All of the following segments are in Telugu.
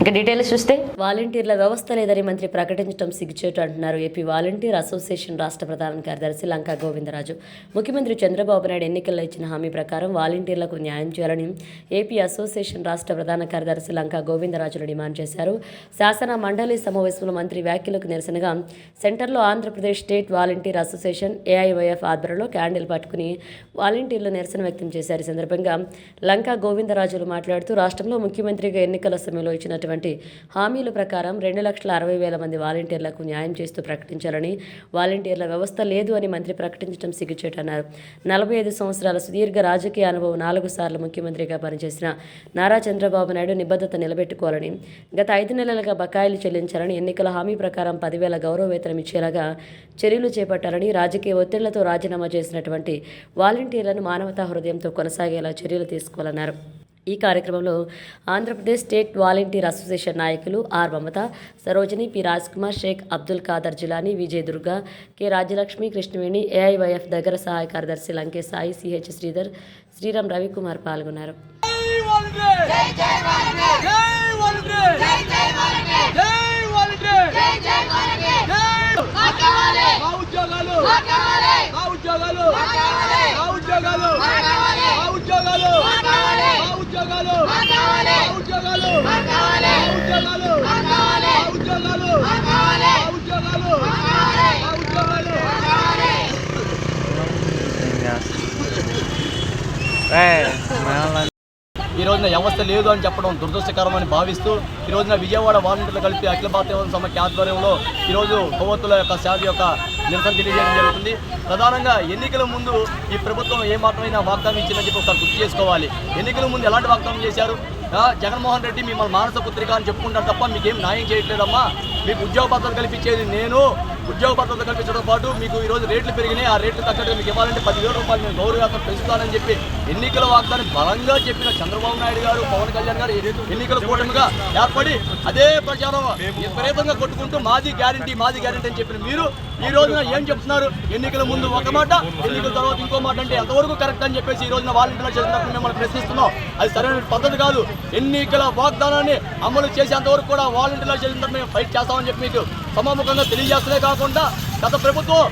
ఇంకా డీటెయిల్స్ చూస్తే? వాలంటీర్ల వ్యవస్థ లేదని మంత్రి ప్రకటించడం సిగ్గుచేటు అంటున్నారు. ఏపీ వాలంటీర్ అసోసియేషన్ రాష్ట్ర ప్రధాన కార్యదర్శి లంకా గోవిందరాజు. ముఖ్యమంత్రి చంద్రబాబు నాయుడు ఎన్నికల్లో ఇచ్చిన హామీ ప్రకారం వాలంటీర్లకు న్యాయం చేయాలని ఏపీ అసోసియేషన్ రాష్ట్ర ప్రధాన కార్యదర్శి లంకా గోవిందరాజును డిమాండ్ చేశారు. శాసన మండలి సమావేశంలో మంత్రి వ్యాఖ్యలకు నిరసనగా సెంటర్లో Andhra Pradesh state volunteer association AIYF ఆధ్వర్యంలో క్యాండిల్ పట్టుకుని వాలంటీర్లు నిరసన వ్యక్తం చేశారు. ఈ సందర్భంగా లంకా గోవిందరాజులు మాట్లాడుతూ రాష్ట్రంలో ముఖ్యమంత్రిగా ఎన్నికల సమయంలో ఇచ్చినటువంటి హామీల ప్రకారం రెండు లక్షల అరవై వేల మంది వాలంటీర్లకు న్యాయం చేస్తూ ప్రకటించాలని వాలంటీర్ల వ్యవస్థ లేదు అని మంత్రి ప్రకటించడం సిగ్గుచేటన్నారు నలభై ఐదు సంవత్సరాల సుదీర్ఘ రాజకీయ అనుభవం నాలుగు సార్లు ముఖ్యమంత్రిగా పనిచేసిన నారా చంద్రబాబు నాయుడు నిబద్ధత నిలబెట్టుకోవాలని గత ఐదు నెలలుగా బకాయిలు చెల్లించాలని ఎన్నికల హామీ ప్రకారం పదివేల గౌరవవేతనం ఇచ్చేలాగా చర్యలు చేపట్టాలని రాజకీయ ఒత్తిళ్ళతో రాజీనామా చేసినటువంటి వాలంటీర్లను మానవతా హృదయంతో కొనసాగేలా చర్యలు తీసుకోవాలన్నారు. ఈ కార్యక్రమంలో ఆంధ్రప్రదేశ్ స్టేట్ వాలంటీర్ అసోసియేషన్ నాయకులు R Mamata Sarojini P Kumar Sheikh Abdul Khader Jilani Vijay Durga K Rajyalakshmi Krishnaveni AIYF దగ్గర సహాయ కార్యదర్శి లంకే సాయి సిహెచ్ శ్రీధర్ శ్రీరామ్ రవికుమార్ పాల్గొన్నారు ఈ రోజున వ్యవస్థ లేదు అని చెప్పడం దురదృష్టకరం అని భావిస్తూ ఈ రోజున విజయవాడ వాలంటీర్లు కలిపి అఖిల భారతీయ సమైక్య ఆధ్వర్యంలో ఈరోజు కొవ్వొత్తుల యొక్క శాఖ యొక్క నిరసన తెలియజేయడం జరుగుతుంది. ప్రధానంగా ఎన్నికల ముందు ఈ ప్రభుత్వం ఏ మాత్రమైనా వాగ్దానం ఇచ్చిందని చెప్పి ఒకసారి గుర్తు చేసుకోవాలి. ఎన్నికల ముందు ఎలాంటి వాగ్దానం చేశారు? జగన్మోహన్ రెడ్డి మిమ్మల్ని మానస పుత్రిక అని చెప్పుకుంటారు తప్ప మీకేం న్యాయం చేయట్లేదమ్మా. మీకు ఉద్యోగ భద్రత కల్పించేది నేను. ఉద్యోగ భద్రత కల్పించడం పాటు మీకు ఈ రోజు రేట్లు పెరిగినాయి. ఆ రేట్లు తగ్గట్టు మీకు ఇవ్వాలంటే పదివేల రూపాయలు నేను గౌరవయాత్ర పెంచుతానని చెప్పి ఎన్నికల వాగ్దానం బలంగా చెప్పిన చంద్రబాబు నాయుడు గారు పవన్ కళ్యాణ్ గారు ఎన్నికల కూటమిగా ఏర్పడి అదే ప్రచారం విపరీతంగా కొట్టుకుంటూ మాది గ్యారంటీ మాది గ్యారంటీ అని చెప్పిన మీరు ఈ రోజున ఏం చెప్తున్నారు? ఎన్నికల ముందు ఒక మాట ఎన్నికల తర్వాత ఇంకో మాట అంటే ఎంతవరకు కరెక్ట్ అని చెప్పేసి ఈ రోజున వాలంటీర్లు చేసినప్పుడు మిమ్మల్ని ప్రశ్నిస్తున్నాం. అది సరైన పద్ధతి కాదు. ఎన్నికల వాగ్దానాన్ని అమలు చేసేంతవరకు కూడా వాలంటీర్లు చేసినప్పుడు మేము ఫైట్ చేస్తామని చెప్పి మీకు సమాముఖంగా తెలియజేస్తలే కాకుండా గత ప్రభుత్వం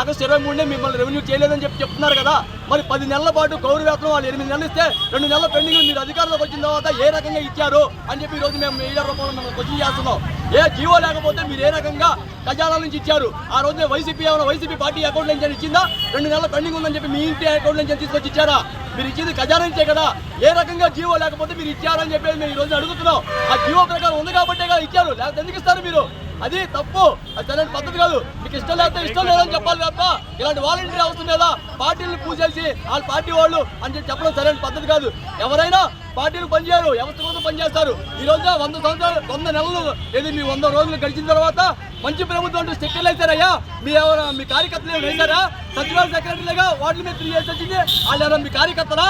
ఆగస్టు ఇరవై మూడునే మిమ్మల్ని రెవెన్యూ చేయలేదని చెప్పి చెప్తున్నారు కదా. మరి పది నెలల పాటు గౌరవేతనం వాళ్ళు ఎనిమిది నెలలు ఇస్తే రెండు నెలల పెండింగ్ మీరు అధికారంలోకి వచ్చిన తర్వాత ఏ రకంగా ఇచ్చారు అని చెప్పి ఈ రోజు మేము మీడియా రూపంలో మేము క్వశ్చన్ చేస్తున్నాం. ఏ జీవో లేకపోతే మీరు ఏ రకంగా ఖజానా నుంచి ఇచ్చారు? ఆ రోజు వైసీపీ ఏమైనా వైసీపీ పార్టీ అకౌంట్ నుంచి ఇచ్చిందా? రెండు నెలల పెండింగ్ ఉందని చెప్పి మీ ఇంటి అకౌంట్ నుంచి తీసుకొచ్చి ఇచ్చారా? మీరు ఇచ్చింది ఖజానా నుంచే కదా. ఏ రకంగా జీవో లేకపోతే మీరు ఇచ్చారని చెప్పి మేము ఈ రోజు అడుగుతున్నాం. ఆ జీవో ప్రకారం ఉంది కాబట్టే కదా ఇచ్చారు. లేకపోతే ఎందుకు ఇస్తారు మీరు? అది తప్పు. అది సరైన పద్ధతి కాదు. మీకు ఇష్టం లేకపోతే ఇష్టం లేదని చెప్పాలి తప్ప ఇలాంటి వాలంటీర్ అవసరం లేదా? పార్టీలను పూజేసి వాళ్ళ పార్టీ వాళ్ళు అని చెప్పడం సరైన పద్ధతి కాదు. ఎవరైనా పార్టీలు పనిచేయరు వ్యవస్థ కోసం పనిచేస్తారు. ఈ రోజు వంద సంవత్సరాలు వంద నెలలు ఏది మీ వంద రోజులు గడిచిన తర్వాత మంచి ప్రభుత్వం అంటూ స్టిక్కర్లు వేశారయ్యా. మీ ఎవరు మీ కార్యకర్తలు వేశారా? సచివాలయ సెక్రటరీలుగా వాటిని మీద తెలియజేసి వచ్చింది. వాళ్ళు ఎవరైనా మీ కార్యకర్తలా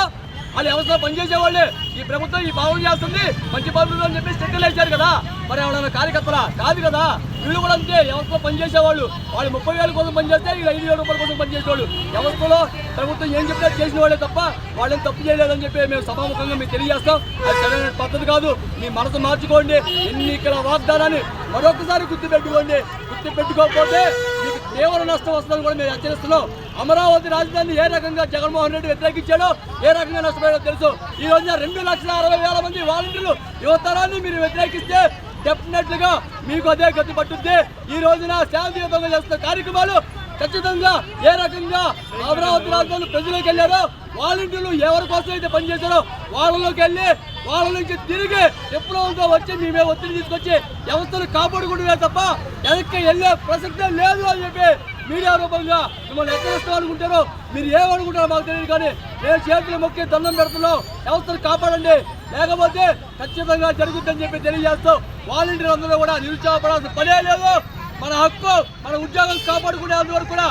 వాళ్ళు వ్యవస్థలో పనిచేసేవాళ్ళే. ఈ ప్రభుత్వం ఈ పాలన చేస్తుంది. మంచి పనులు అని చెప్పి స్టిక్కర్లు వేశారు కదా. మరి ఎవరైనా కార్యకర్తలా? కాదు కదా. వీళ్ళు కూడా అంతే. వ్యవస్థలో పనిచేసేవాళ్ళు. వాళ్ళు వాళ్ళు ముప్పై వేల కోసం పనిచేస్తే వీళ్ళు ఐదు వేల రూపాయల కోసం పనిచేసేవాళ్ళు. వ్యవస్థలో ప్రభుత్వం ఏం చెప్తే చేసిన వాళ్ళే తప్ప వాళ్ళని తప్పు చేయలేదని చెప్పి మేము సభాముఖంగా మీకు తెలియజేస్తాం. అది సరైన పద్ధతి కాదు. మీ మనసు మార్చుకోండి. ఎన్నికల వాగ్దానాన్ని మరొకసారి గుర్తుపెట్టుకోండి. గుర్తుపెట్టుకోకపోతే మీకు తీవ్ర నష్టం వస్తుందని కూడా మేము హెచ్చరిస్తున్నాం. అమరావతి రాజధానిని ఏ రకంగా జగన్మోహన్ రెడ్డి వ్యతిరేకించాడో ఏ రకంగా నష్టపోయాడో తెలుసు. ఈ రోజున రెండు లక్షల అరవై వేల మంది వాలంటీర్లు యువతరాన్ని మీరు వ్యతిరేకిస్తే డెఫినెట్లుగా మీకు అదే గతి పట్టుద్ది ఈ రోజున శాంతియుతంగా చేస్తున్న కార్యక్రమాలు ఖచ్చితంగా ఏ రకంగా అమరావతి రాజధాని ప్రజలకు వెళ్ళారో వాలంటీర్లు ఎవరి కోసం అయితే పనిచేశారో వాళ్ళలోకి వెళ్ళి వాళ్ళ నుంచి తిరిగి ఉందో వచ్చి మేమే ఒత్తిడి తీసుకొచ్చి వ్యవస్థను కాపాడుకుంటున్నారు తప్ప వెనక్కి వెళ్ళే ప్రసక్తే లేదు అని చెప్పి మీడియా రూపంగా మిమ్మల్ని హెచ్చరిస్తాం అనుకుంటారో మీరు ఏమనుకుంటారో మాకు తెలియదు కానీ నేను చేతులు మొక్కి దండం పెడుతున్నాం. వ్యవస్థను కాపాడండి. లేకపోతే ఖచ్చితంగా జరుగుతుందని చెప్పి తెలియజేస్తూ వాలంటీర్ అందరూ కూడా నిరుత్సాహపడాల్సిన పనే లేదు. మన హక్కు మన ఉద్యోగం కాపాడుకునే వరకు కూడా